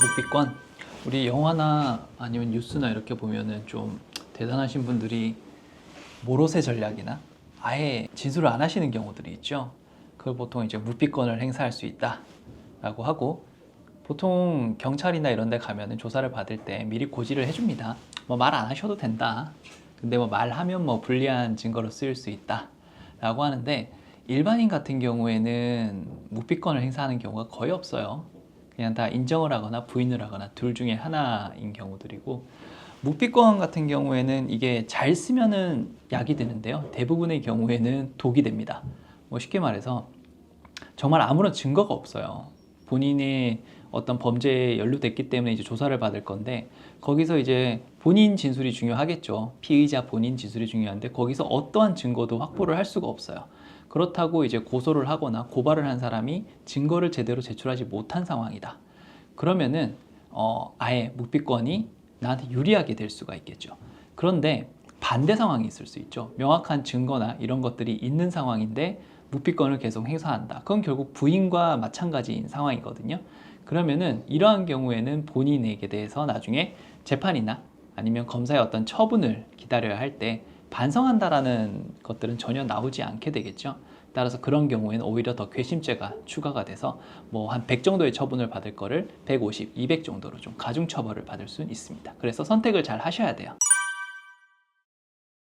묵비권 우리 영화나 아니면 뉴스나 이렇게 보면은 좀 대단하신 분들이 모로세 전략이나 아예 진술을 안 하시는 경우들이 있죠. 그걸 보통 이제 묵비권을 행사할 수 있다라고 하고 보통 경찰이나 이런 데 가면은 조사를 받을 때 미리 고지를 해줍니다. 뭐 말 안 하셔도 된다. 근데 뭐 말하면 뭐 불리한 증거로 쓰일 수 있다. 라고 하는데 일반인 같은 경우에는 묵비권을 행사하는 경우가 거의 없어요. 그냥 다 인정을 하거나 부인을 하거나 둘 중에 하나인 경우들이고 묵비권 같은 경우에는 이게 잘 쓰면은 약이 되는데요. 대부분의 경우에는 독이 됩니다. 뭐 쉽게 말해서 정말 아무런 증거가 없어요. 본인의 어떤 범죄에 연루됐기 때문에 이제 조사를 받을 건데 거기서 이제 본인 진술이 중요하겠죠. 피의자 본인 진술이 중요한데 거기서 어떠한 증거도 확보를 할 수가 없어요. 그렇다고 이제 고소를 하거나 고발을 한 사람이 증거를 제대로 제출하지 못한 상황이다. 그러면은 어, 아예 묵비권이 나한테 유리하게 될 수가 있겠죠. 그런데 반대 상황이 있을 수 있죠. 명확한 증거나 이런 것들이 있는 상황인데 묵비권을 계속 행사한다. 그건 결국 부인과 마찬가지인 상황이거든요. 그러면은 이러한 경우에는 본인에게 대해서 나중에 재판이나 아니면 검사의 어떤 처분을 기다려야 할 때 반성한다라는 것들은 전혀 나오지 않게 되겠죠. 따라서 그런 경우에는 오히려 더 괘씸죄가 추가가 돼서 뭐 한 100 정도의 처분을 받을 거를 150, 200 정도로 좀 가중 처벌을 받을 수 있습니다. 그래서 선택을 잘 하셔야 돼요.